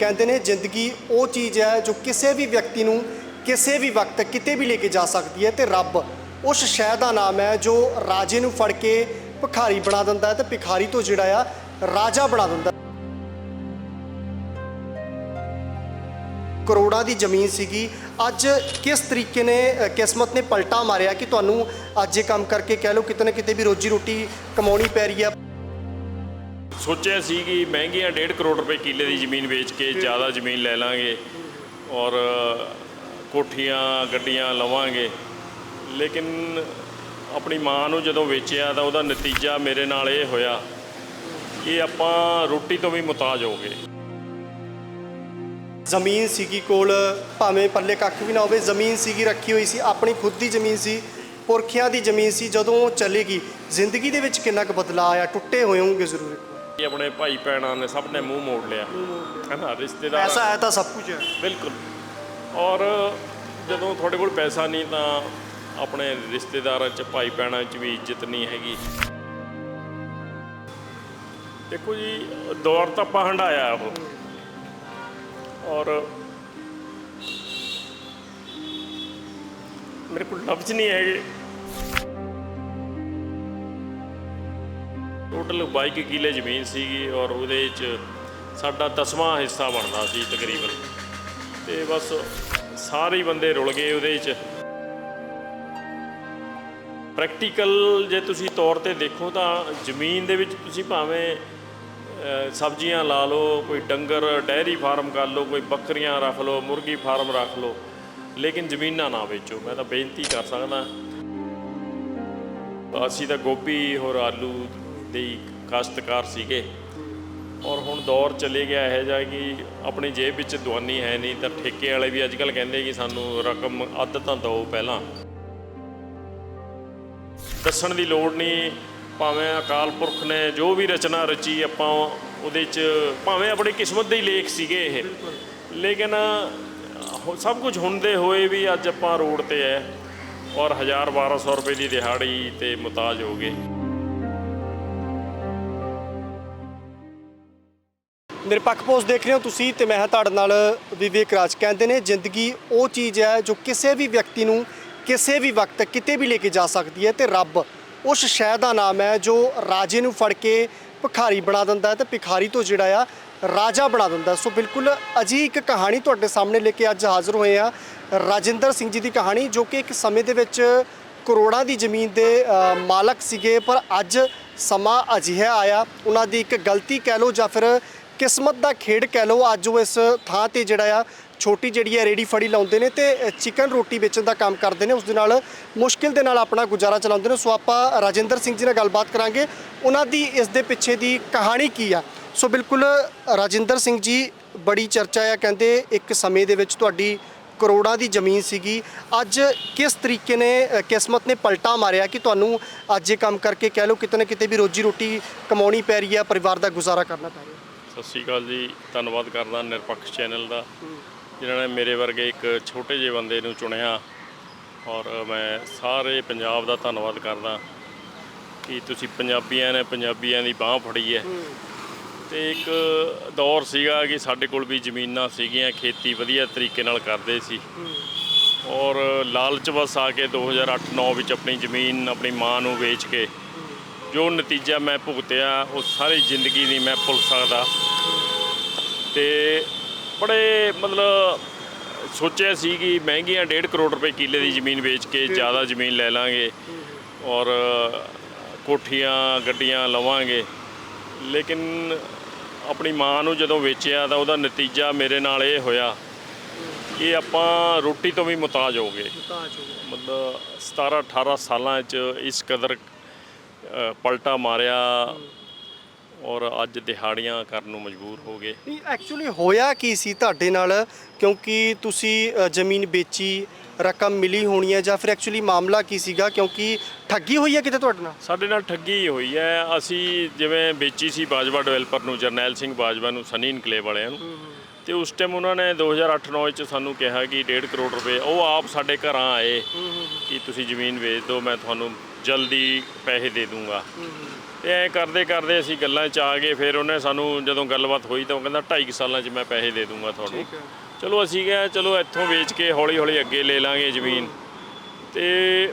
ਕਹਿੰਦੇ ਨੇ ਜ਼ਿੰਦਗੀ ਉਹ ਚੀਜ਼ ਹੈ ਜੋ ਕਿਸੇ ਵੀ ਵਿਅਕਤੀ ਨੂੰ ਕਿਸੇ ਵੀ ਵਕਤ ਕਿਤੇ ਵੀ ਲੈ ਕੇ ਜਾ ਸਕਦੀ ਹੈ ਤੇ ਰੱਬ ਉਸ ਸ਼ੈ ਦਾ ਨਾਮ ਹੈ ਜੋ ਰਾਜੇ ਨੂੰ ਫੜ ਕੇ ਭਿਖਾਰੀ ਬਣਾ ਦਿੰਦਾ ਹੈ ਤੇ ਭਿਖਾਰੀ ਤੋਂ ਜਿਹੜਾ ਆ ਰਾਜਾ ਬਣਾ ਦਿੰਦਾ ਕਰੋੜਾਂ ਦੀ ਜ਼ਮੀਨ ਸੀਗੀ। ਅੱਜ ਕਿਸ ਤਰੀਕੇ ਨੇ ਕਿਸਮਤ ਨੇ ਪਲਟਾ ਮਾਰਿਆ ਕਿ ਤੁਹਾਨੂੰ ਅੱਜ ਇਹ ਕੰਮ ਕਰਕੇ ਕਹਿ ਲਓ ਕਿਤੇ ਨਾ ਕਿਤੇ ਵੀ ਰੋਜੀ ਰੋਟੀ ਕਮਾਉਣੀ ਪੈ ਰਹੀ ਆ ਸੋਚਿਆ ਸੀ ਕਿ ਮਹਿੰਗੀਆਂ 1.5 ਕਰੋੜ ਰੁਪਏ ਕਿੱਲੇ ਦੀ ਜ਼ਮੀਨ ਵੇਚ ਕੇ ਜ਼ਿਆਦਾ ਜ਼ਮੀਨ ਲੈ ਲਾਂਗੇ ਔਰ ਕੋਠੀਆਂ, ਗੱਡੀਆਂ ਲਵਾਂਗੇ। ਲੇਕਿਨ ਆਪਣੀ ਮਾਂ ਨੂੰ ਜਦੋਂ ਵੇਚਿਆ ਤਾਂ ਉਹਦਾ ਨਤੀਜਾ ਮੇਰੇ ਨਾਲ ਇਹ ਹੋਇਆ ਕਿ ਆਪਾਂ ਰੋਟੀ ਤੋਂ ਵੀ ਮੁਤਾਜ ਹੋ ਗਏ। ਜ਼ਮੀਨ ਸੀਗੀ ਕੋਲ ਭਾਵੇਂ ਪੱਲੇ ਕੱਖ ਵੀ ਨਾ ਹੋਵੇ, ਜ਼ਮੀਨ ਸੀਗੀ, ਰੱਖੀ ਹੋਈ ਸੀ, ਆਪਣੀ ਖੁਦ ਦੀ ਜ਼ਮੀਨ ਸੀ, ਪੁਰਖਿਆਂ ਦੀ ਜ਼ਮੀਨ ਸੀ, ਜਦੋਂ ਉਹ ਚਲੇਗੀ, ਜ਼ਿੰਦਗੀ ਦੇ ਵਿੱਚ ਕਿੰਨਾ ਕੁ ਬਦਲਾਅ ਆਇਆ, ਟੁੱਟੇ ਹੋਏ ਹੋਣਗੇ ਜ਼ਰੂਰ ਇਹ ਆਪਣੇ ਭਾਈ ਭੈਣਾਂ ਨੇ ਸਭ ਨੇ ਮੂੰਹ ਮੋੜ ਲਿਆ। ਹੈ ਨਾ ਰਿਸ਼ਤੇਦਾਰ ਪੈਸਾ ਹੈ ਤਾਂ ਸਭ ਕੁਝ ਹੈ। ਬਿਲਕੁਲ। ਔਰ ਜਦੋਂ ਤੁਹਾਡੇ ਕੋਲ ਪੈਸਾ ਨਹੀਂ ਤਾਂ ਆਪਣੇ ਰਿਸ਼ਤੇਦਾਰਾਂ 'ਚ ਭਾਈ ਭੈਣਾਂ 'ਚ ਵੀ ਇੱਜ਼ਤ ਨਹੀਂ ਹੈਗੀ। ਦੇਖੋ ਜੀ ਦੌਰ ਤਾਂ ਆਪਾਂ ਹੰਡਾਇਆ ਉਹ। ਔਰ ਮੇਰੇ ਕੋਲ ਲਫ਼ਜ਼ ਨਹੀਂ ਹੈਗੇ। ਟੋਟਲ 22 ਕਿੱਲੇ ਜ਼ਮੀਨ ਸੀਗੀ ਔਰ ਉਹਦੇ 'ਚ ਸਾਡਾ ਦਸਵਾਂ ਹਿੱਸਾ ਬਣਦਾ ਸੀ ਤਕਰੀਬਨ। ਤੇ ਬਸ ਸਾਰੇ ਬੰਦੇ ਰੁਲ ਗਏ ਉਹਦੇ 'ਚ। ਪ੍ਰੈਕਟੀਕਲ ਜੇ ਤੁਸੀਂ ਤੌਰ ਤੇ ਦੇਖੋ ਤਾਂ ਜ਼ਮੀਨ ਦੇ ਵਿੱਚ ਤੁਸੀਂ ਭਾਵੇਂ ਸਬਜ਼ੀਆਂ ਲਾ ਲਓ, ਕੋਈ ਡੰਗਰ, ਡੈਰੀ ਫਾਰਮ ਕਰ ਲਓ, ਕੋਈ ਬੱਕਰੀਆਂ ਰੱਖ ਲਓ, ਮੁਰਗੀ ਫਾਰਮ ਰੱਖ ਲਓ, ਲੇਕਿਨ ਜ਼ਮੀਨਾਂ ਨਾ ਵੇਚੋ। ਮੈਂ ਤਾਂ ਬੇਨਤੀ ਕਰ ਸਕਦਾ। ਅਸੀਂ ਤਾਂ ਗੋਭੀ, ਹੋਰ ਆਲੂ ਦੇ ਕਾਸ਼ਤਕਾਰ ਸੀਗੇ। ਔਰ ਹੁਣ ਦੌਰ ਚਲੇ ਗਿਆ ਇਹ ਜਾ ਕਿ ਆਪਣੀ ਜੇਬ ਵਿੱਚ ਦਵਾਨੀ ਹੈ ਨਹੀਂ ਤਾਂ ਠੇਕੇ ਵਾਲੇ ਵੀ ਅੱਜ ਕੱਲ ਕਹਿੰਦੇ ਕਿ ਸਾਨੂੰ ਰਕਮ ਅੱਧ ਤਾਂ ਦਿਓ ਪਹਿਲਾਂ। ਦੱਸਣ ਦੀ ਲੋੜ ਨਹੀਂ, ਭਾਵੇਂ ਅਕਾਲ ਪੁਰਖ ਨੇ ਜੋ ਵੀ ਰਚਨਾ ਰਚੀ ਆਪਾਂ ਉਹਦੇ 'ਚ ਭਾਵੇਂ ਆਪਣੀ ਕਿਸਮਤ ਦੇ ਹੀ ਲੇਖ ਸੀਗੇ ਇਹ। ਲੇਕਿਨ ਸਭ ਕੁਝ ਹੁੰਦੇ ਹੋਏ ਵੀ ਅੱਜ ਆਪਾਂ ਰੋਡ ਤੇ ਐ, ਔਰ 1000 1200 ਰੁਪਏ ਦੀ ਦਿਹਾੜੀ ਤੇ ਮੁਤਾਜ ਹੋ ਗਏ। ਨਿਰਪੱਖ ਪੋਸਟ ਦੇਖ ਰਹੇ ਹੋ ਤੁਸੀਂ ਤੇ ਮੈਂ ਹਾਂ ਤੁਹਾਡੇ ਨਾਲ ਵਿਵੇਕ ਰਾਜ ਕਹਿੰਦੇ ਨੇ, ਜ਼ਿੰਦਗੀ ਉਹ ਚੀਜ਼ ਹੈ ਜੋ ਕਿਸੇ ਵੀ ਵਿਅਕਤੀ ਨੂੰ ਕਿਸੇ ਵੀ ਵਕਤ ਕਿਤੇ ਵੀ ਲੈ ਕੇ ਜਾ ਸਕਦੀ ਹੈ ਤੇ ਰੱਬ ਉਸ ਸ਼ੈ ਦਾ ਨਾਮ ਹੈ ਜੋ ਰਾਜੇ ਨੂੰ ਫੜ ਕੇ ਭਿਖਾਰੀ ਬਣਾ ਦਿੰਦਾ ਹੈ ਤੇ ਭਿਖਾਰੀ ਤੋਂ ਜਿਹੜਾ ਆ ਰਾਜਾ ਬਣਾ ਦਿੰਦਾ ਸੋ ਬਿਲਕੁਲ ਅਜੀ ਇੱਕ ਕਹਾਣੀ ਤੁਹਾਡੇ ਸਾਹਮਣੇ ਲੈ ਕੇ ਅੱਜ ਹਾਜ਼ਰ ਹੋਏ ਆ ਰਾਜਿੰਦਰ ਸਿੰਘ ਜੀ ਦੀ ਕਹਾਣੀ ਜੋ ਕਿ ਇੱਕ ਸਮੇਂ ਦੇ ਵਿੱਚ ਕਰੋੜਾਂ ਦੀ ਜ਼ਮੀਨ ਦੇ ਮਾਲਕ ਸੀਗੇ, ਪਰ ਅੱਜ ਸਮਾਂ ਅਜਿਹਾ ਆਇਆ। ਉਹਨਾਂ ਦੀ ਇੱਕ ਗਲਤੀ ਕਹਿ ਲਓ ਜਾਂ ਫਿਰ ਕਿਸਮਤ ਦਾ ਖੇਡ ਕਹਿ ਲਓ, ਅੱਜ ਉਹ ਇਸ ਥਾਂ ਤੇ ਜਿਹੜਾ ਆ, ਛੋਟੀ ਜਿਹੜੀ ਹੈ ਰੇੜੀ ਫੜੀ ਲਾਉਂਦੇ ਨੇ ਤੇ ਚਿਕਨ ਰੋਟੀ ਵੇਚਣ ਦਾ ਕੰਮ ਕਰਦੇ ਨੇ। ਉਸ ਦੇ ਨਾਲ ਮੁਸ਼ਕਿਲ ਦੇ ਨਾਲ ਆਪਣਾ ਗੁਜ਼ਾਰਾ ਚਲਾਉਂਦੇ ਨੇ। ਸੋ ਆਪਾਂ ਰਾਜਿੰਦਰ ਸਿੰਘ ਜੀ ਨਾਲ ਗੱਲਬਾਤ ਕਰਾਂਗੇ। ਉਹਨਾਂ ਦੀ ਇਸ ਦੇ ਪਿੱਛੇ ਦੀ ਕਹਾਣੀ ਕੀ ਆ? ਸੋ ਬਿਲਕੁਲ, ਰਾਜਿੰਦਰ ਸਿੰਘ ਜੀ, ਬੜੀ ਚਰਚਾ ਆ। ਕਹਿੰਦੇ ਇੱਕ ਸਮੇਂ ਦੇ ਵਿੱਚ ਤੁਹਾਡੀ ਕਰੋੜਾਂ ਦੀ ਜ਼ਮੀਨ ਸੀਗੀ। ਅੱਜ ਕਿਸ ਤਰੀਕੇ ਨੇ ਕਿਸਮਤ ਨੇ ਪਲਟਾ ਮਾਰਿਆ ਕਿ ਤੁਹਾਨੂੰ ਅੱਜ ਇਹ ਕੰਮ ਕਰਕੇ ਕਹਿ ਲਓ, ਕਿਤੇ ਨਾ ਕਿਤੇ ਵੀ ਰੋਜੀ ਰੋਟੀ ਕਮਾਉਣੀ ਪੈ ਰਹੀ ਹੈ ਪਰਿਵਾਰ ਦਾ ਗੁਜ਼ਾਰਾ ਕਰਨਾ ਪੈ ਰਿਹਾ? ਸਤਿ ਸ਼੍ਰੀ ਅਕਾਲ ਜੀ, ਧੰਨਵਾਦ ਕਰਦਾ ਨਿਰਪੱਖ ਚੈਨਲ ਦਾ, ਜਿਨ੍ਹਾਂ ਨੇ ਮੇਰੇ ਵਰਗੇ ਇੱਕ ਛੋਟੇ ਜਿਹੇ ਬੰਦੇ ਨੂੰ ਚੁਣਿਆ। ਔਰ ਮੈਂ ਸਾਰੇ ਪੰਜਾਬ ਦਾ ਧੰਨਵਾਦ ਕਰਦਾ ਕਿ ਤੁਸੀਂ ਪੰਜਾਬੀਆਂ ਨੇ ਪੰਜਾਬੀਆਂ ਦੀ ਬਾਹ ਫੜੀ ਹੈ। ਤੇ ਇੱਕ ਦੌਰ ਸੀਗਾ ਕਿ ਸਾਡੇ ਕੋਲ ਵੀ ਜ਼ਮੀਨਾਂ ਸੀਗੀਆਂ, ਖੇਤੀ ਵਧੀਆ ਤਰੀਕੇ ਨਾਲ ਕਰਦੇ ਸੀ। ਔਰ ਲਾਲਚ ਵਸ ਆ ਕੇ 2008-9 ਵਿੱਚ ਆਪਣੀ ਜ਼ਮੀਨ, ਆਪਣੀ ਮਾਂ ਨੂੰ ਵੇਚ ਕੇ ਜੋ ਨਤੀਜਾ ਮੈਂ ਭੁਗਤਿਆ ਉਹ ਸਾਰੀ ਜ਼ਿੰਦਗੀ ਨਹੀਂ ਮੈਂ ਭੁੱਲ ਸਕਦਾ। ਤੇ ਬੜੇ ਮਤਲਬ ਸੋਚਿਆ ਸੀ ਕਿ ਮਹਿੰਗੀਆਂ 1.5 ਕਰੋੜ ਰੁਪਏ ਕਿੱਲੇ ਦੀ ਜ਼ਮੀਨ ਵੇਚ ਕੇ ਜ਼ਿਆਦਾ ਜ਼ਮੀਨ ਲੈ ਲਾਂਗੇ ਔਰ ਕੋਠੀਆਂ ਗੱਡੀਆਂ ਲਵਾਂਗੇ। ਲੇਕਿਨ ਆਪਣੀ ਮਾਂ ਨੂੰ ਜਦੋਂ ਵੇਚਿਆ ਤਾਂ ਉਹਦਾ ਨਤੀਜਾ ਮੇਰੇ ਨਾਲ ਇਹ ਹੋਇਆ ਕਿ ਆਪਾਂ ਰੋਟੀ ਤੋਂ ਵੀ ਮੁਤਾਜ ਹੋ ਗਏ। ਮਤਲਬ 17 18 ਸਾਲਾਂ 'ਚ ਇਸ ਕਦਰ ਅ, ਪਲਟਾ ਮਾਰਿਆ ਔਰ ਅੱਜ ਦਿਹਾੜੀਆਂ ਕਰਨ ਨੂੰ ਮਜਬੂਰ ਹੋ ਗਏ। ਨਹੀਂ ਐਕਚੁਅਲੀ ਹੋਇਆ ਕੀ ਸੀ ਤੁਹਾਡੇ ਨਾਲ? ਕਿਉਂਕਿ ਤੁਸੀਂ ਅ, ਜ਼ਮੀਨ ਵੇਚੀ ਰਕਮ ਮਿਲੀ ਹੋਣੀ ਹੈ ਜਾਂ ਫਿਰ ਐਕਚੁਅਲੀ ਮਾਮਲਾ ਕੀ ਸੀਗਾ? ਕਿਉਂਕਿ ਠੱਗੀ ਹੋਈ ਹੈ ਕਿਤੇ ਤੁਹਾਡੇ ਨਾਲ? ਸਾਡੇ ਨਾਲ ਠੱਗੀ ਹੋਈ ਹੈ। ਅਸੀਂ ਜਿਵੇਂ ਵੇਚੀ ਸੀ ਬਾਜਵਾ ਡਿਵੈਲਪਰ ਨੂੰ ਜਰਨੈਲ ਸਿੰਘ ਬਾਜਵਾ ਨੂੰ ਸਨੀ ਇਨਕਲੇਵ ਵਾਲਿਆਂ ਨੂੰ। ਤੇ ਉਸ ਟਾਈਮ ਉਹਨਾਂ ਨੇ 2008-9 ਚ ਸਾਨੂੰ ਕਿਹਾ ਕਿ 1.5 ਕਰੋੜ ਰੁਪਏ ਉਹ ਆਪ ਸਾਡੇ ਘਰਾਂ ਆਏ ਕਿ ਤੁਸੀਂ ਜ਼ਮੀਨ ਵੇਚ ਦਿਓ ਮੈਂ ਤੁਹਾਨੂੰ ਜਲਦੀ ਪੈਸੇ ਦੇ ਦੂੰਗਾ। ਤੇ ਐ ਕਰਦੇ ਕਰਦੇ ਅਸੀਂ ਗੱਲਾਂ 'ਚ ਆ ਗਏ ਫਿਰ ਉਹਨੇ ਸਾਨੂੰ ਜਦੋਂ ਗੱਲਬਾਤ ਹੋਈ ਤਾਂ ਉਹ ਕਹਿੰਦਾ 2.5 ਸਾਲਾਂ 'ਚ ਮੈਂ ਪੈਸੇ ਦੇ ਦੂੰਗਾ ਤੁਹਾਨੂੰ। ਚਲੋ ਅਸੀਂ ਕਿਹਾ ਚਲੋ ਇੱਥੋਂ ਵੇਚ ਕੇ ਹੌਲੀ ਹੌਲੀ ਅੱਗੇ ਲੈ ਲਾਂਗੇ ਜ਼ਮੀਨ। ਤੇ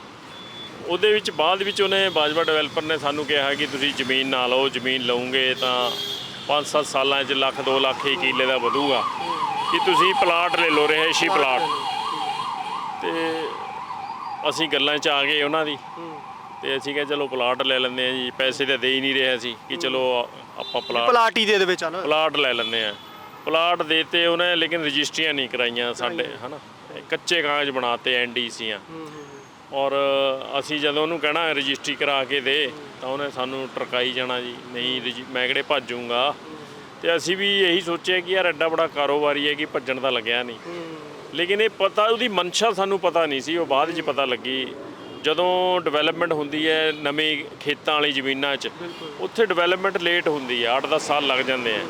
ਉਹਦੇ ਵਿੱਚ ਬਾਅਦ ਵਿੱਚ ਉਹਨੇ ਬਾਜਵਾ ਡਿਵੈਲਪਰ ਨੇ ਸਾਨੂੰ ਕਿਹਾ ਕਿ ਤੁਸੀਂ ਜ਼ਮੀਨ ਨਾ ਲਓ ਜ਼ਮੀਨ ਲਓਗੇ ਤਾਂ 5-7 ਸਾਲਾਂ 'ਚ ਲੱਖ 2 ਲੱਖ ਹੀ ਕਿੱਲੇ ਦਾ ਵਧੂਗਾ। ਕਿ ਤੁਸੀਂ ਪਲਾਟ ਲੈ ਲਓ ਰਿਹਾਇਸ਼ੀ ਪਲਾਟ ਤੇ ਅਸੀਂ ਗੱਲਾਂ 'ਚ ਆ ਗਏ ਉਹਨਾਂ ਦੀ। ਤੇ ਅਸੀਂ ਕਿਹਾ ਚਲੋ ਪਲਾਟ ਲੈ ਲੈਂਦੇ ਆ ਜੀ ਪੈਸੇ ਤਾਂ ਦੇ ਹੀ ਨਹੀਂ ਰਿਹਾ ਸੀ ਕਿ ਚਲੋ ਆਪਾਂ ਪਲਾਟ ਪਲਾਟੀ ਦੇ ਦੇ ਵਿੱਚ ਚੱਲ। ਪਲਾਟ ਲੈ ਲੈਂਦੇ ਆ ਪਲਾਟ ਦੇਤੇ ਉਹਨੇ ਲੇਕਿਨ ਰਜਿਸਟਰੀਆਂ ਨਹੀਂ ਕਰਾਈਆਂ ਸਾਡੇ ਹਨਾ? ਕੱਚੇ ਕਾਗਜ਼ ਬਣਾਤੇ ਐਨਡੀਸੀਆਂ ਔਰ ਅਸੀਂ ਜਦੋਂ ਉਹਨੂੰ ਕਹਿਣਾ ਰਜਿਸਟਰੀ ਕਰਾ ਕੇ ਦੇ ਤਾਂ ਉਹਨੇ ਸਾਨੂੰ ਟਰਕਾਈ ਜਾਣਾ ਜੀ ਨਹੀਂ ਮੈਂ ਕਿਹੜੇ ਭੱਜੂਗਾ। ਤੇ ਅਸੀਂ ਵੀ ਇਹੀ ਸੋਚਿਆ ਕਿ ਯਾਰ ਐਡਾ ਬੜਾ ਕਾਰੋਬਾਰੀ ਹੈ ਕਿ ਭੱਜਣ ਦਾ ਲੱਗਿਆ ਨਹੀਂ। ਲੇਕਿਨ ਇਹ ਪਤਾ ਉਹਦੀ ਮਨਸ਼ਾ ਸਾਨੂੰ ਪਤਾ ਨਹੀਂ ਸੀ ਉਹ ਬਾਅਦ 'ਚ ਪਤਾ ਲੱਗੀ ਜਦੋਂ ਡਿਵੈਲਪਮੈਂਟ ਹੁੰਦੀ ਹੈ ਨਵੇਂ ਖੇਤਾਂ ਵਾਲੀ ਜ਼ਮੀਨਾਂ 'ਚ ਉੱਥੇ ਡਿਵੈਲਪਮੈਂਟ ਲੇਟ ਹੁੰਦੀ ਹੈ 8-10 ਸਾਲ ਲੱਗ ਜਾਂਦੇ ਆ।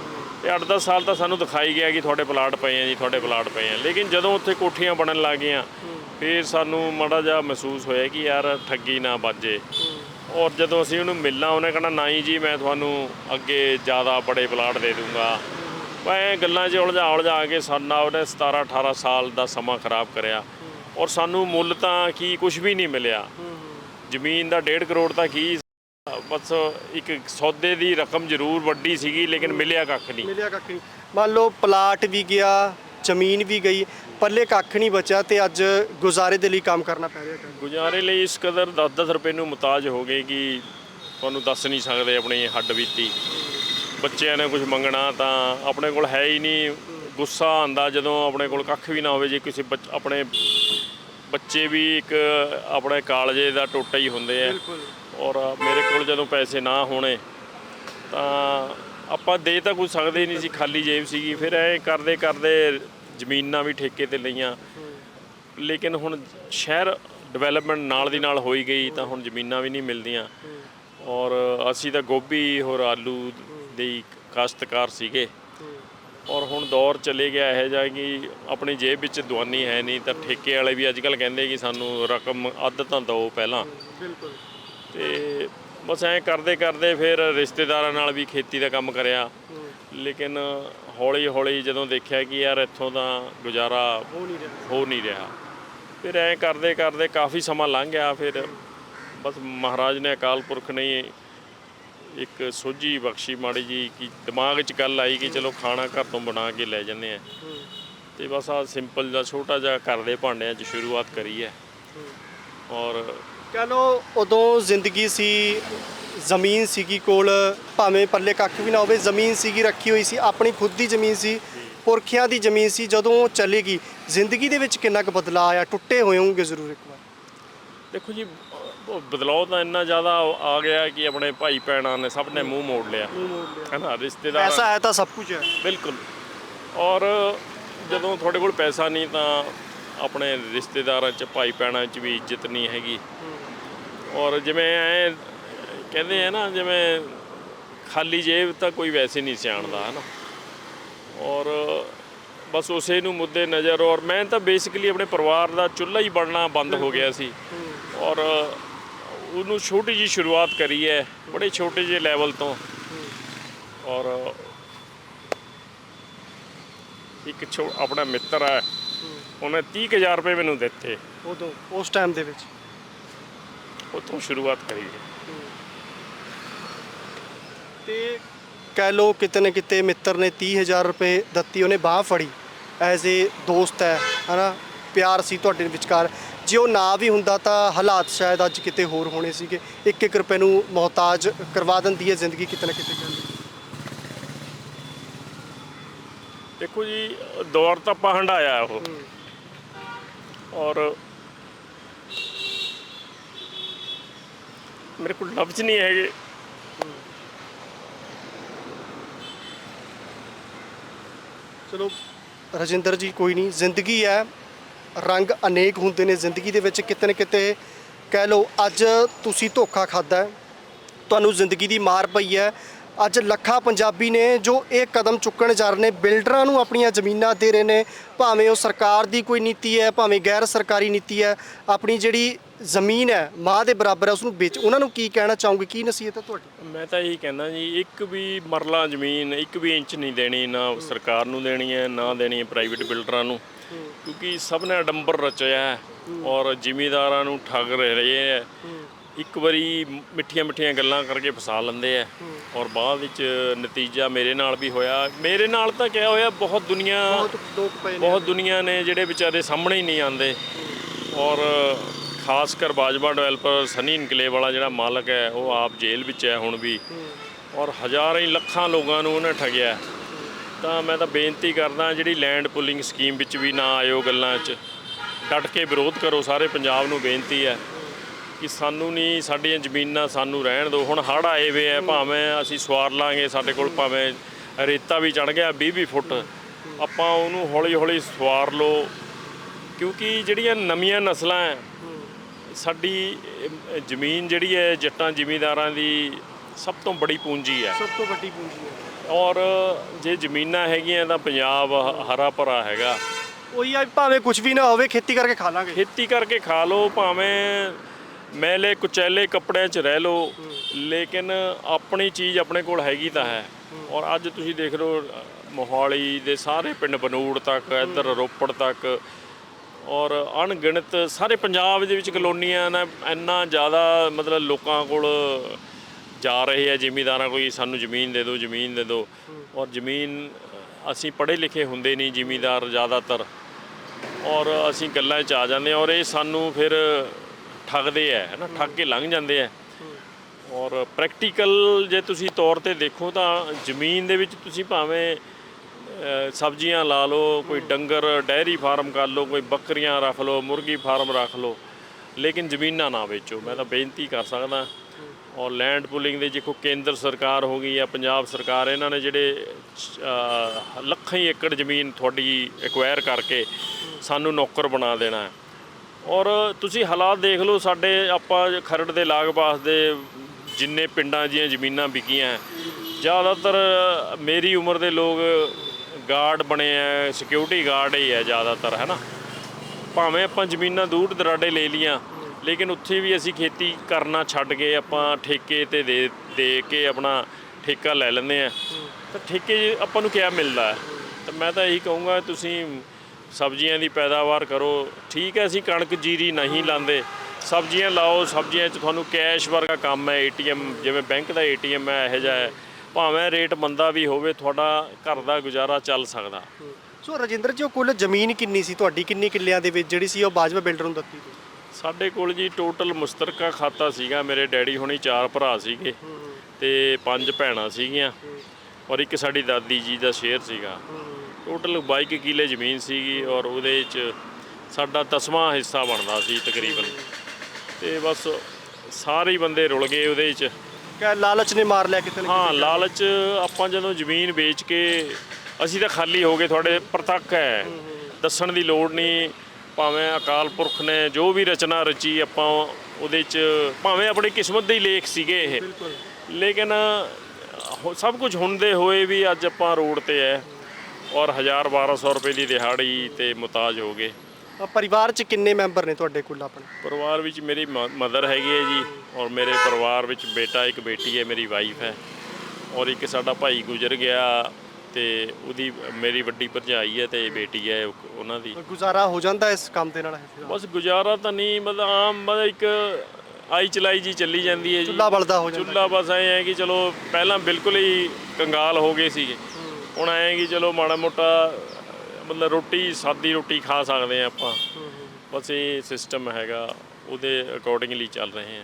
ਤੇ 8-10 ਸਾਲ ਤਾਂ ਸਾਨੂੰ ਦਿਖਾਈ ਗਿਆ ਕਿ ਤੁਹਾਡੇ ਪਲਾਟ ਪਏ ਆ ਜੀ ਤੁਹਾਡੇ ਪਲਾਟ ਪਏ ਆ। ਲੇਕਿਨ ਜਦੋਂ ਉੱਥੇ ਕੋਠੀਆਂ ਬਣਨ ਲੱਗ ਗਈਆਂ ਫਿਰ ਸਾਨੂੰ ਮਾੜਾ ਜਿਹਾ ਮਹਿਸੂਸ ਹੋਇਆ ਕਿ ਯਾਰ ਠੱਗੀ ਨਾ ਵੱਜੇ। ਔਰ ਜਦੋਂ ਅਸੀਂ ਉਹਨੂੰ ਮਿਲਣਾ ਉਹਨੇ ਕਹਿਣਾ ਨਹੀਂ ਜੀ ਮੈਂ ਤੁਹਾਨੂੰ ਅੱਗੇ ਜ਼ਿਆਦਾ ਬੜੇ ਪਲਾਟ ਦੇ ਦੂੰਗਾ। ਮੈਂ ਗੱਲਾਂ 'ਚ ਉਲਝਾ ਉਲਝਾ ਕੇ ਸਾਡਾ ਉਹਨੇ 17 18 ਸਾਲ ਦਾ ਸਮਾਂ ਖਰਾਬ ਕਰਿਆ। ਔਰ ਸਾਨੂੰ ਮੁੱਲ ਤਾਂ ਕੀ ਕੁਝ ਵੀ ਨਹੀਂ ਮਿਲਿਆ। ਜ਼ਮੀਨ ਦਾ 1.5 ਕਰੋੜ ਤਾਂ ਕੀ ਬਸ ਇੱਕ ਸੌਦੇ ਦੀ ਰਕਮ ਜ਼ਰੂਰ ਵੱਡੀ ਸੀਗੀ ਲੇਕਿਨ ਮਿਲਿਆ ਕੱਖ ਨਹੀਂ। ਮਿਲਿਆ ਕੱਖ ਨਹੀਂ। ਮੰਨ ਲਓ ਪਲਾਟ ਵੀ ਗਿਆ ਜ਼ਮੀਨ ਵੀ ਗਈ ਪੱਲੇ ਕੱਖ ਨਹੀਂ ਬਚਿਆ ਤੇ ਅੱਜ ਗੁਜ਼ਾਰੇ ਦੇ ਲਈ ਕੰਮ ਕਰਨਾ ਪੈ ਰਿਹਾ ਗੁਜ਼ਾਰੇ ਲਈ ਇਸ ਕਦਰ 10-10 ਰੁਪਏ ਨੂੰ ਮੁਤਾਜ ਹੋ ਗਏ ਕਿ ਤੁਹਾਨੂੰ ਦੱਸ ਨਹੀਂ ਸਕਦੇ ਆਪਣੀ ਹੱਡ ਬੀਤੀ। ਬੱਚਿਆਂ ਨੇ ਕੁਝ ਮੰਗਣਾ ਤਾਂ ਆਪਣੇ ਕੋਲ ਹੈ ਹੀ ਨਹੀਂ। ਗੁੱਸਾ ਆਂਦਾ ਜਦੋਂ ਆਪਣੇ ਕੋਲ ਕੱਖ ਵੀ ਨਾ ਹੋਵੇ ਜੇ ਕਿਸੇ ਆਪਣੇ ਬੱਚੇ ਵੀ ਇੱਕ ਆਪਣੇ ਕਾਲਜੇ ਦਾ ਟੋਟਾ ਹੀ ਹੁੰਦੇ ਆ। ਔਰ ਮੇਰੇ ਕੋਲ ਜਦੋਂ ਪੈਸੇ ਨਾ ਹੋਣੇ ਤਾਂ ਆਪਾਂ ਦੇ ਤਾਂ ਕੁਝ ਸਕਦੇ ਨਹੀਂ ਸੀ ਖਾਲੀ ਜੇਬ ਸੀਗੀ। ਫਿਰ ਐ ਕਰਦੇ ਕਰਦੇ ਜ਼ਮੀਨਾਂ ਵੀ ਠੇਕੇ ਤੇ ਲਈਆਂ। ਲੇਕਿਨ ਹੁਣ ਸ਼ਹਿਰ ਡਿਵੈਲਪਮੈਂਟ ਨਾਲ ਦੀ ਨਾਲ ਹੋਈ ਗਈ ਤਾਂ ਹੁਣ ਜ਼ਮੀਨਾਂ ਵੀ ਨਹੀਂ ਮਿਲਦੀਆਂ। ਔਰ ਅਸੀਂ ਤਾਂ ਗੋਭੀ ਹੋਰ ਆਲੂ ਦੇ ਕਾਸ਼ਤਕਾਰ ਸੀਗੇ। ਔਰ ਹੁਣ ਦੌਰ ਚਲੇ ਗਿਆ ਇਹ ਜਾ ਕਿ ਆਪਣੀ ਜੇਬ ਵਿੱਚ ਦਵਾਨੀ ਹੈ ਨਹੀਂ ਤਾਂ ਠੇਕੇ ਵਾਲੇ ਵੀ ਅੱਜਕੱਲ ਕਹਿੰਦੇ ਕਿ ਸਾਨੂੰ ਰਕਮ ਅੱਧ ਤਾਂ ਦਿਓ ਪਹਿਲਾਂ। ਬਿਲਕੁਲ। ਤੇ ਬਸ ਐਂ ਕਰਦੇ ਕਰਦੇ ਫਿਰ ਰਿਸ਼ਤੇਦਾਰਾਂ ਨਾਲ ਵੀ ਖੇਤੀ ਦਾ ਕੰਮ ਕਰਿਆ। ਲੇਕਿਨ ਹੌਲੀ ਹੌਲੀ ਜਦੋਂ ਦੇਖਿਆ ਕਿ ਯਾਰ ਇੱਥੋਂ ਦਾ ਗੁਜ਼ਾਰਾ ਹੋ ਨਹੀਂ ਰਿਹਾ। ਫਿਰ ਐਂ ਕਰਦੇ ਕਰਦੇ ਕਾਫੀ ਸਮਾਂ ਲੰਘ ਗਿਆ। ਫਿਰ ਬਸ ਮਹਾਰਾਜ ਨੇ ਅਕਾਲ ਪੁਰਖ ਨੇ ਇੱਕ ਸੋਝੀ ਬਖਸ਼ੀ ਮਾੜੀ ਜੀ ਕਿ ਦਿਮਾਗ 'ਚ ਗੱਲ ਆਈ ਕਿ ਚਲੋ ਖਾਣਾ ਘਰ ਤੋਂ ਬਣਾ ਕੇ ਲੈ ਜੰਨੇ ਆ। ਤੇ ਬਸ ਆ ਸਿੰਪਲ ਜਿਹਾ ਛੋਟਾ ਜਿਹਾ ਘਰ ਦੇ ਭਾਂਡਿਆਂ 'ਚ ਸ਼ੁਰੂਆਤ ਕਰੀ ਹੈ। ਔਰ ਲਓ ਉਦੋਂ ਜ਼ਿੰਦਗੀ ਸੀ ਜ਼ਮੀਨ ਸੀਗੀ ਕੋਲ ਭਾਵੇਂ ਪੱਲੇ ਕੱਖ ਵੀ ਨਾ ਹੋਵੇ ਜ਼ਮੀਨ ਸੀਗੀ ਰੱਖੀ ਹੋਈ ਸੀ ਆਪਣੀ ਖੁਦ ਦੀ ਜ਼ਮੀਨ ਸੀ ਪੁਰਖਿਆਂ ਦੀ ਜ਼ਮੀਨ ਸੀ ਜਦੋਂ ਉਹ ਚਲੇਗੀ ਜ਼ਿੰਦਗੀ ਦੇ ਵਿੱਚ ਕਿੰਨਾ ਕੁ ਬਦਲਾਅ ਆਇਆ? ਟੁੱਟੇ ਹੋਏ ਹੋਣਗੇ ਜ਼ਰੂਰ ਇੱਕ ਵਾਰ। ਦੇਖੋ ਜੀ ਬਦਲਾਅ ਤਾਂ ਇੰਨਾ ਜ਼ਿਆਦਾ ਆ ਗਿਆ ਕਿ ਆਪਣੇ ਭਾਈ ਭੈਣਾਂ ਨੇ ਸਭ ਨੇ ਮੂੰਹ ਮੋੜ ਲਿਆ। ਹੈਨਾ ਰਿਸ਼ਤੇਦਾਰ ਪੈਸਾ ਹੈ ਤਾਂ ਸਭ ਕੁਝ ਹੈ। ਬਿਲਕੁਲ। ਔਰ ਜਦੋਂ ਤੁਹਾਡੇ ਕੋਲ ਪੈਸਾ ਨਹੀਂ ਤਾਂ ਆਪਣੇ ਰਿਸ਼ਤੇਦਾਰਾਂ 'ਚ ਭਾਈ ਭੈਣਾਂ 'ਚ ਵੀ ਇੱਜ਼ਤ ਨਹੀਂ ਹੈਗੀ। ਔਰ ਜਿਵੇਂ ਐ ਕਹਿੰਦੇ ਆ ਨਾ ਜਿਵੇਂ ਖਾਲੀ ਜੇਬ ਤਾਂ ਕੋਈ ਵੈਸੇ ਨਹੀਂ ਸਿਆਣਦਾ ਹੈ ਨਾ ਔਰ ਬਸ ਉਸੇ ਨੂੰ ਮੁੱਦੇ ਨਜ਼ਰ ਔਰ ਮੈਂ ਤਾਂ ਬੇਸਿਕਲੀ ਆਪਣੇ ਪਰਿਵਾਰ ਦਾ ਚੁੱਲ੍ਹਾ ਹੀ ਬਣਨਾ ਬੰਦ ਹੋ ਗਿਆ ਸੀ। ਔਰ ਉਹਨੂੰ ਛੋਟੀ ਜੀ ਸ਼ੁਰੂਆਤ ਕਰੀ ਹੈ ਬੜੇ ਛੋਟੇ ਜਿਹੇ ਲੈਵਲ ਤੋਂ। ਔਰ ਇੱਕ ਛੋ ਆਪਣਾ ਮਿੱਤਰ ਹੈ ਉਹਨੇ 30000 ਰੁਪਏ ਮੈਨੂੰ ਦਿੱਤੇ। ਉਦੋਂ ਉਸ ਟਾਈਮ ਦੇ ਵਿੱਚ? ਉੱਥੋਂ ਸ਼ੁਰੂਆਤ ਕਰੀ ਹੈ। ਤੇ ਕਹਿ ਲਓ ਕਿਤੇ ਨਾ ਕਿਤੇ ਮਿੱਤਰ ਨੇ 30000 ਰੁਪਏ ਦਿੱਤੀ ਉਹਨੇ ਬਾਹ ਫੜੀ। ਐਜ਼ ਏ ਦੋਸਤ ਹੈ ਹਨਾ? ਪਿਆਰ ਸੀ ਤੁਹਾਡੇ ਵਿਚਕਾਰ। ਜੇ ਉਹ ਨਾ ਵੀ ਹੁੰਦਾ ਤਾਂ ਹਾਲਾਤ ਸ਼ਾਇਦ ਅੱਜ ਕਿਤੇ ਹੋਰ ਹੋਣੇ ਸੀਗੇ। ਇੱਕ ਇੱਕ ਰੁਪਏ ਨੂੰ ਮੁਹਤਾਜ ਕਰਵਾ ਦਿੰਦੀ ਹੈ ਜ਼ਿੰਦਗੀ ਕਿਤੇ ਨਾ ਕਿਤੇ ਕਹਿੰਦੇ ਦੇਖੋ ਜੀ ਦੌਰ ਤਾਂ ਆਪਾਂ ਹੰਡਾਇਆ ਉਹ। ਔਰ ਮੇਰੇ ਕੋਲ ਲਫ਼ਜ਼ ਨਹੀਂ ਹੈਗੇ। ਚਲੋ ਰਜਿੰਦਰ ਜੀ ਕੋਈ ਨਹੀਂ। ਜ਼ਿੰਦਗੀ ਹੈ। ਰੰਗ ਅਨੇਕ ਹੁੰਦੇ ਨੇ ਜ਼ਿੰਦਗੀ ਦੇ ਵਿੱਚ ਕਿਤੇ ਨਾ ਕਿਤੇ, ਕਹਿ ਲਓ ਅੱਜ ਤੁਸੀਂ ਧੋਖਾ ਖਾਦਾ ਤੁਹਾਨੂੰ ਜ਼ਿੰਦਗੀ ਦੀ ਮਾਰ ਪਈ ਹੈ ਅੱਜ ਲੱਖਾਂ ਪੰਜਾਬੀ ਨੇ ਜੋ ਇਹ ਕਦਮ ਚੁੱਕਣ ਜਾ ਰਹੇ ਨੇ ਬਿਲਡਰਾਂ ਨੂੰ ਆਪਣੀਆਂ ਜ਼ਮੀਨਾਂ ਦੇ ਰਹੇ ਨੇ ਭਾਵੇਂ ਉਹ ਸਰਕਾਰ ਦੀ ਕੋਈ ਨੀਤੀ ਹੈ ਭਾਵੇਂ ਗੈਰ ਸਰਕਾਰੀ ਨੀਤੀ ਹੈ ਆਪਣੀ ਜਿਹੜੀ ਜ਼ਮੀਨ ਹੈ ਮਾਂ ਦੇ ਬਰਾਬਰ ਹੈ ਉਸ ਨੂੰ ਵੇਚ ਉਹਨਾਂ ਨੂੰ ਕੀ ਕਹਿਣਾ ਚਾਹੋਗੇ? ਕੀ ਨਸੀਹਤ ਹੈ ਤੁਹਾਡੀ? ਮੈਂ ਤਾਂ ਇਹੀ ਕਹਿੰਦਾ ਜੀ ਇੱਕ ਵੀ ਮਰਲਾ ਜ਼ਮੀਨ ਇੱਕ ਵੀ ਇੰਚ ਨਹੀਂ ਦੇਣੀ ਨਾ ਸਰਕਾਰ ਨੂੰ ਦੇਣੀ ਹੈ ਨਾ ਦੇਣੀ ਹੈ ਪ੍ਰਾਈਵੇਟ ਬਿਲਡਰਾਂ ਨੂੰ। ਕਿਉਂਕਿ ਸਭ ਨੇ ਅਡੰਬਰ ਰਚਿਆ ਹੈ ਔਰ ਜ਼ਿਮੀਦਾਰਾਂ ਨੂੰ ਠੱਗ ਰਹੇ ਹੈ ਇੱਕ ਵਾਰੀ ਮਿੱਠੀਆਂ ਮਿੱਠੀਆਂ ਗੱਲਾਂ ਕਰਕੇ ਫਸਾ ਲੈਂਦੇ ਆ। ਔਰ ਬਾਅਦ ਵਿੱਚ ਨਤੀਜਾ ਮੇਰੇ ਨਾਲ ਵੀ ਹੋਇਆ। ਮੇਰੇ ਨਾਲ ਤਾਂ ਕਿਹਾ ਹੋਇਆ ਬਹੁਤ ਦੁਨੀਆ ਬਹੁਤ ਲੋਕ ਪਏ ਨੇ। ਬਹੁਤ ਦੁਨੀਆ ਨੇ ਜਿਹੜੇ ਵਿਚਾਰੇ ਸਾਹਮਣੇ ਹੀ ਨਹੀਂ ਆਉਂਦੇ। ਔਰ ਖਾਸ ਕਰ ਬਾਜਵਾ ਡਿਵੈਲਪਰ ਸਨੀ ਇਨਕਲੇਵ ਵਾਲਾ ਜਿਹੜਾ ਮਾਲਕ ਹੈ ਉਹ ਆਪ ਜੇਲ੍ਹ ਵਿੱਚ ਹੈ ਹੁਣ ਵੀ। ਔਰ ਹਜ਼ਾਰਾਂ ਹੀ ਲੱਖਾਂ ਲੋਕਾਂ ਨੂੰ ਉਹਨੇ ਠੱਗਿਆ। ਤਾਂ ਮੈਂ ਤਾਂ ਬੇਨਤੀ ਕਰਦਾ ਜਿਹੜੀ ਲੈਂਡ ਪੁਲਿੰਗ ਸਕੀਮ ਵਿੱਚ ਵੀ ਨਾ ਆਇਓ ਗੱਲਾਂ 'ਚ। ਡਟ ਕੇ ਵਿਰੋਧ ਕਰੋ ਸਾਰੇ ਪੰਜਾਬ ਨੂੰ ਬੇਨਤੀ ਹੈ। ਕਿ ਸਾਨੂੰ ਨਹੀਂ ਸਾਡੀਆਂ ਜ਼ਮੀਨਾਂ ਸਾਨੂੰ ਰਹਿਣ ਦਿਓ। ਹੁਣ ਹੜ੍ਹ ਆਏ ਵੇ ਆ ਭਾਵੇਂ ਅਸੀਂ ਸਵਾਰ ਲਾਂਗੇ ਸਾਡੇ ਕੋਲ ਭਾਵੇਂ ਰੇਤਾ ਵੀ ਚੜ ਗਿਆ 20 20 ਫੁੱਟ ਆਪਾਂ ਉਹਨੂੰ ਹੌਲੀ ਹੌਲੀ ਸਵਾਰ ਲਓ। ਕਿਉਂਕਿ ਜਿਹੜੀਆਂ ਨਵੀਆਂ ਨਸਲਾਂ ਹੈ ਸਾਡੀ ਜ਼ਮੀਨ ਜਿਹੜੀ ਹੈ ਜੱਟਾਂ ਜ਼ਿਮੀਂਦਾਰਾਂ ਦੀ ਸਭ ਤੋਂ ਬੜੀ ਪੂੰਜੀ ਹੈ ਸਭ ਤੋਂ ਵੱਡੀ ਪੂੰਜੀ ਹੈ ਔਰ ਜੇ ਜ਼ਮੀਨਾਂ ਹੈਗੀਆਂ ਤਾਂ ਪੰਜਾਬ ਹਰਾ ਭਰਾ ਹੈਗਾ। ਉਹੀ ਆ ਭਾਵੇਂ ਕੁਝ ਵੀ ਨਾ ਹੋਵੇ ਖੇਤੀ ਕਰਕੇ ਖਾ ਲਾਂਗੇ। ਖੇਤੀ ਕਰਕੇ ਖਾ ਲਓ ਭਾਵੇਂ ਮੈਲੇ ਕੁਚੈਲੇ ਕੱਪੜਿਆਂ 'ਚ ਰਹਿ ਲਓ, ਲੇਕਿਨ ਆਪਣੀ ਚੀਜ਼ ਆਪਣੇ ਕੋਲ ਹੈਗੀ ਤਾਂ ਹੈ। ਔਰ ਅੱਜ ਤੁਸੀਂ ਦੇਖ ਲਓ, ਮੋਹਾਲੀ ਦੇ ਸਾਰੇ ਪਿੰਡ ਬਨੂੜ ਤੱਕ, ਇੱਧਰ ਰੋਪੜ ਤੱਕ, ਔਰ ਅਣਗਿਣਤ ਸਾਰੇ ਪੰਜਾਬ ਦੇ ਵਿੱਚ ਕਲੋਨੀਆਂ ਨੇ ਇੰਨਾ ਜ਼ਿਆਦਾ ਮਤਲਬ ਲੋਕਾਂ ਕੋਲ ਜਾ ਰਹੇ ਆ, ਜ਼ਿਮੀਦਾਰਾਂ ਕੋਈ ਸਾਨੂੰ ਜ਼ਮੀਨ ਦੇ ਦਿਓ, ਜ਼ਮੀਨ ਦੇ ਦਿਓ। ਔਰ ਜ਼ਮੀਨ ਅਸੀਂ ਪੜ੍ਹੇ ਲਿਖੇ ਹੁੰਦੇ ਨਹੀਂ ਜ਼ਿਮੀਦਾਰ ਜ਼ਿਆਦਾਤਰ। ਔਰ ਅਸੀਂ ਗੱਲਾਂ 'ਚ ਆ ਜਾਂਦੇ ਹਾਂ, ਔਰ ਇਹ ਸਾਨੂੰ ਫਿਰ ਠੱਗਦੇ ਆ ਹਨਾ ਠੱਗ ਕੇ ਲੰਘ ਜਾਂਦੇ ਆ। ਔਰ ਪ੍ਰੈਕਟੀਕਲ ਜੇ ਤੁਸੀਂ ਤੌਰ ਤੇ ਦੇਖੋ ਤਾਂ ਜ਼ਮੀਨ ਦੇ ਵਿੱਚ ਤੁਸੀਂ ਭਾਵੇਂ ਸਬਜ਼ੀਆਂ ਲਾ ਲਓ ਕੋਈ ਡੰਗਰ ਡੈਰੀ ਫਾਰਮ ਕਰ ਲਓ ਕੋਈ ਬੱਕਰੀਆਂ ਰੱਖ ਲਓ ਮੁਰਗੀ ਫਾਰਮ ਰੱਖ ਲਓ ਲੇਕਿਨ ਜ਼ਮੀਨਾਂ ਨਾ ਵੇਚੋ। ਮੈਂ ਤਾਂ ਬੇਨਤੀ ਕਰ ਸਕਦਾ। ਔਰ ਲੈਂਡ ਪੁਲਿੰਗ ਦੇ ਦੇਖੋ ਕੇਂਦਰ ਸਰਕਾਰ ਹੋ ਗਈ ਜਾਂ ਪੰਜਾਬ ਸਰਕਾਰ ਇਹਨਾਂ ਨੇ ਜਿਹੜੇ ਲੱਖਾਂ ਹੀ ਏਕੜ ਜ਼ਮੀਨ ਤੁਹਾਡੀ ਐਕਵਾਇਰ ਕਰਕੇ ਸਾਨੂੰ ਨੌਕਰ ਬਣਾ ਦੇਣਾ। ਹੈ ਔਰ ਤੁਸੀਂ ਹਾਲਾਤ ਦੇਖ ਲਓ, ਸਾਡੇ ਆਪਾਂ ਖਰੜ ਦੇ ਲਾਗ-ਪਾਸ ਦੇ ਜਿੰਨੇ ਪਿੰਡਾਂ ਦੀਆਂ ਜ਼ਮੀਨਾਂ ਵਿਕੀਆਂ ਜ਼ਿਆਦਾਤਰ ਮੇਰੀ ਉਮਰ ਦੇ ਲੋਕ ਗਾਰਡ ਬਣੇ ਆ ਸਿਕਿਉਰਿਟੀ ਗਾਰਡ ਹੀ ਹੈ ਜ਼ਿਆਦਾਤਰ, ਹੈ ਨਾ? ਭਾਵੇਂ ਆਪਾਂ ਜ਼ਮੀਨਾਂ ਦੂਰ ਦਰਾਡੇ ਲੈ ਲੀਆਂ ਲੇਕਿਨ ਉੱਥੇ ਵੀ ਅਸੀਂ ਖੇਤੀ ਕਰਨਾ ਛੱਡ ਕੇ ਆਪਾਂ ਠੇਕੇ ਤੇ ਦੇ ਦੇ ਕੇ ਆਪਣਾ ਠੇਕਾ ਲੈ ਲੈਂਦੇ ਆ ਤਾਂ ਠੇਕੇ 'ਚ ਆਪਾਂ ਨੂੰ ਕਿਆ ਮਿਲਦਾ ਤਾਂ ਮੈਂ ਤਾਂ ਇਹੀ ਕਹੂੰਗਾ, ਤੁਸੀਂ ਸਬਜ਼ੀਆਂ ਦੀ ਪੈਦਾਵਾਰ ਕਰੋ। ਠੀਕ ਹੈ ਅਸੀਂ ਕਣਕ ਜੀਰੀ ਨਹੀਂ ਲਾਂਦੇ। ਸਬਜ਼ੀਆਂ ਲਾਓ ਸਬਜ਼ੀਆਂ 'ਚ ਤੁਹਾਨੂੰ ਕੈਸ਼ ਵਰਗਾ ਕੰਮ ਹੈ ਏਟੀਐਮ ਜਿਵੇਂ ਬੈਂਕ ਦਾ ਏਟੀਐਮ ਹੈ ਇਹੋ ਜਿਹਾ ਹੈ। ਭਾਵੇਂ ਰੇਟ ਮੰਦਾ ਵੀ ਹੋਵੇ ਤੁਹਾਡਾ ਘਰ ਦਾ ਗੁਜ਼ਾਰਾ ਚੱਲ ਸਕਦਾ। ਸੋ ਰਜਿੰਦਰ ਜੀ ਉਹ ਕੁੱਲ ਜ਼ਮੀਨ ਕਿੰਨੀ ਸੀ? ਤੁਹਾਡੀ ਕਿੰਨੇ ਕਿੱਲਿਆਂ ਦੇ ਵਿੱਚ ਜਿਹੜੀ ਸੀ ਉਹ ਬਾਜਵਾ ਬਿਲਡਰ ਨੂੰ ਦਿੱਤੀ ਸਾਡੇ ਕੋਲ ਜੀ ਟੋਟਲ ਮੁਸ਼ਤਰਕਾ ਖਾਤਾ ਸੀਗਾ। ਮੇਰੇ ਡੈਡੀ ਹੁਣੀ ਚਾਰ ਭਰਾ ਸੀਗੇ ਤੇ ਪੰਜ ਭੈਣਾਂ ਸੀਗੀਆਂ ਔਰ ਇੱਕ ਸਾਡੀ ਦਾਦੀ ਜੀ ਦਾ ਸ਼ੇਅਰ ਸੀਗਾ। ਟੋਟਲ 22 ਕਿੱਲੇ ਜ਼ਮੀਨ ਸੀਗੀ ਔਰ ਉਹਦੇ ਵਿੱਚ ਸਾਡਾ ਦਸਵਾਂ ਹਿੱਸਾ ਬਣਦਾ ਸੀ ਤਕਰੀਬਨ। ਤੇ ਬਸ ਸਾਰੇ ਹੀ ਬੰਦੇ ਰੁਲ ਗਏ ਉਹਦੇ ਵਿੱਚ ਕਿ ਲਾਲਚ ਨੇ ਮਾਰ ਲਿਆ ਕਿਤੇ ਨਾ ਹਾਂ ਲਾਲਚ ਆਪਾਂ ਜਦੋਂ ਜ਼ਮੀਨ ਵੇਚ ਕੇ ਅਸੀਂ ਤਾਂ ਖਾਲੀ ਹੋ ਗਏ ਤੁਹਾਡੇ ਪ੍ਰਤੱਖ ਹੈ। ਦੱਸਣ ਦੀ ਲੋੜ ਨਹੀਂ ਭਾਵੇਂ ਅਕਾਲ ਪੁਰਖ ਨੇ ਜੋ ਵੀ ਰਚਨਾ ਰਚੀ ਆਪਾਂ ਉਹਦੇ ਚ ਭਾਵੇਂ ਆਪਣੀ ਕਿਸਮਤ ਦੇ ਹੀ ਲੇਖ ਸੀਗੇ ਇਹ। ਲੇਕਿਨ ਹੋ- ਸਭ ਕੁਝ ਹੁੰਦੇ ਹੋਏ ਵੀ ਅੱਜ ਆਪਾਂ ਰੋਡ ਤੇ ਐ। ਔਰ 1000 1200 ਰੁਪਏ ਦੀ ਦਿਹਾੜੀ ਤੇ ਮੁਤਾਜ ਹੋ ਗਏ। ਅ, ਪਰਿਵਾਰ 'ਚ ਕਿੰਨੇ ਮੈਂਬਰ ਨੇ ਤੁਹਾਡੇ ਕੁੱਲ ਆਪਣੇ? ਪਰਿਵਾਰ ਵਿੱਚ ਮੇਰੀ ਮਦਰ ਹੈਗੀ ਹੈ ਜੀ ਔਰ ਮੇਰੇ ਪਰਿਵਾਰ ਵਿੱਚ ਬੇਟਾ ਇੱਕ ਬੇਟੀ ਹੈ ਮੇਰੀ ਵਾਈਫ ਹੈ। ਔਰ ਇੱਕ ਸਾਡਾ ਭਾਈ ਗੁਜ਼ਰ ਗਿਆ ਤੇ ਉਹਦੀ ਮੇਰੀ ਵੱਡੀ ਭਰਜਾਈ ਹੈ ਤੇ ਬੇਟੀ ਹੈ ਉਹ- ਉਹਨਾਂ ਦੀ। ਗੁਜ਼ਾਰਾ ਹੋ ਜਾਂਦਾ ਇਸ ਕੰਮ ਦੇ ਨਾਲ ਬਸ ਗੁਜ਼ਾਰਾ ਤਾਂ ਨਹੀਂ ਮਤਲਬ ਆਮ ਮਤਲਬ ਇੱਕ ਆਈ ਚਲਾਈ ਜੀ ਚੱਲੀ ਜਾਂਦੀ ਹੈ ਜੀ। ਚੁੱਲਾ ਬਲਦਾ ਹੋ ਜਾਂਦਾ ਚੁੱਲਾ ਬਸ ਐ ਹੈ ਕਿ ਚਲੋ ਪਹਿਲਾਂ ਬਿਲਕੁਲ ਹੀ ਕੰਗਾਲ ਹੋ ਗਏ ਸੀਗੇ। ਹੁਣ ਐ ਕਿ ਚਲੋ ਮਾੜਾ ਮੋਟਾ, ਮਤਲਬ ਰੋਟੀ, ਸਾਦੀ ਰੋਟੀ ਖਾ ਸਕਦੇ ਆ ਆਪਾਂ। ਬਸ ਇਹ ਸਿਸਟਮ ਹੈਗਾ, ਉਹਦੇ ਅਕੋਰਡਿੰਗਲੀ ਚੱਲ ਰਹੇ ਆ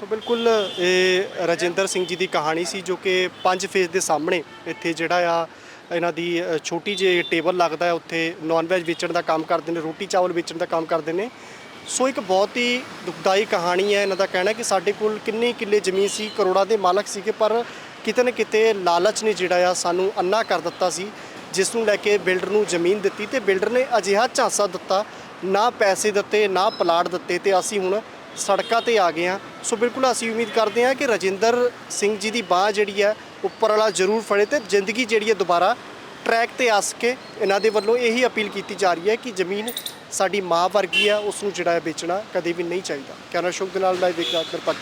ਸੋ ਬਿਲਕੁਲ, ਇਹ ਰਜਿੰਦਰ ਸਿੰਘ ਜੀ ਦੀ ਕਹਾਣੀ ਸੀ ਜੋ ਕਿ ਪੰਜ ਫੇਸ ਦੇ ਸਾਹਮਣੇ ਇੱਥੇ ਜਿਹੜਾ ਆ, ਇਹਨਾਂ ਦੀ ਛੋਟੀ ਜਿਹੀ ਟੇਬਲ ਲੱਗਦਾ ਹੈ, ਉੱਥੇ ਨਾਨ ਵੈਜ ਵੇਚਣ ਦਾ ਕੰਮ ਕਰਦੇ ਨੇ, ਰੋਟੀ ਚਾਵਲ ਵੇਚਣ ਦਾ ਕੰਮ ਕਰਦੇ ਨੇ। ਸੋ ਇੱਕ ਬਹੁਤ ਹੀ ਦੁਖਦਾਈ ਕਹਾਣੀ ਹੈ, ਇਹਨਾਂ ਦਾ ਕਹਿਣਾ ਕਿ ਸਾਡੇ ਕੋਲ ਕਿੰਨੇ ਕਿੱਲੇ ਜ਼ਮੀਨ ਸੀ, ਕਰੋੜਾਂ ਦੇ ਮਾਲਕ ਸੀਗੇ, ਪਰ ਕਿਤੇ ਨਾ ਕਿਤੇ ਲਾਲਚ ਨੇ ਜਿਹੜਾ ਆ ਸਾਨੂੰ ਅੰਨਾ ਕਰ ਦਿੱਤਾ ਸੀ, ਜਿਸ ਨੂੰ ਲੈ ਕੇ ਬਿਲਡਰ ਨੂੰ ਜ਼ਮੀਨ ਦਿੱਤੀ ਤੇ ਬਿਲਡਰ ਨੇ ਅਜਿਹਾ ਝਾਂਸਾ ਦਿੱਤਾ, ਨਾ ਪੈਸੇ ਦਿੱਤੇ, ਨਾ ਪਲਾਟ ਦਿੱਤੇ ਤੇ ਅਸੀਂ ਹੁਣ ਸੜਕਾਂ ਤੇ ਆ ਗਏ ਹਾਂ। ਸੋ ਬਿਲਕੁਲ ਅਸੀਂ ਉਮੀਦ ਕਰਦੇ ਹਾਂ ਕਿ ਰਜਿੰਦਰ ਸਿੰਘ ਜੀ ਦੀ ਬਾਹ ਜਿਹੜੀ ਹੈ ਉੱਪਰ ਵਾਲਾ ਜ਼ਰੂਰ ਫੜੇ ਤੇ ਜ਼ਿੰਦਗੀ ਜਿਹੜੀ ਹੈ ਦੁਬਾਰਾ ਟਰੈਕ ਤੇ ਆ ਸਕੇ। ਇਹਨਾਂ ਦੇ ਵੱਲੋਂ ਇਹੀ ਅਪੀਲ ਕੀਤੀ ਜਾ ਰਹੀ ਹੈ ਕਿ ਜ਼ਮੀਨ ਸਾਡੀ ਮਾਂ ਵਰਗੀ ਆ ਉਸ ਨੂੰ ਜਿਹੜਾ ਵੇਚਣਾ ਕਦੇ ਵੀ ਨਹੀਂ ਚਾਹੀਦਾ। ਕੈਮਰਾ ਸ਼ੋਕ ਦੇ ਨਾਲ ਮੈਂ ਵਿਕਰਾਤ ਨਿਰਪੱਖ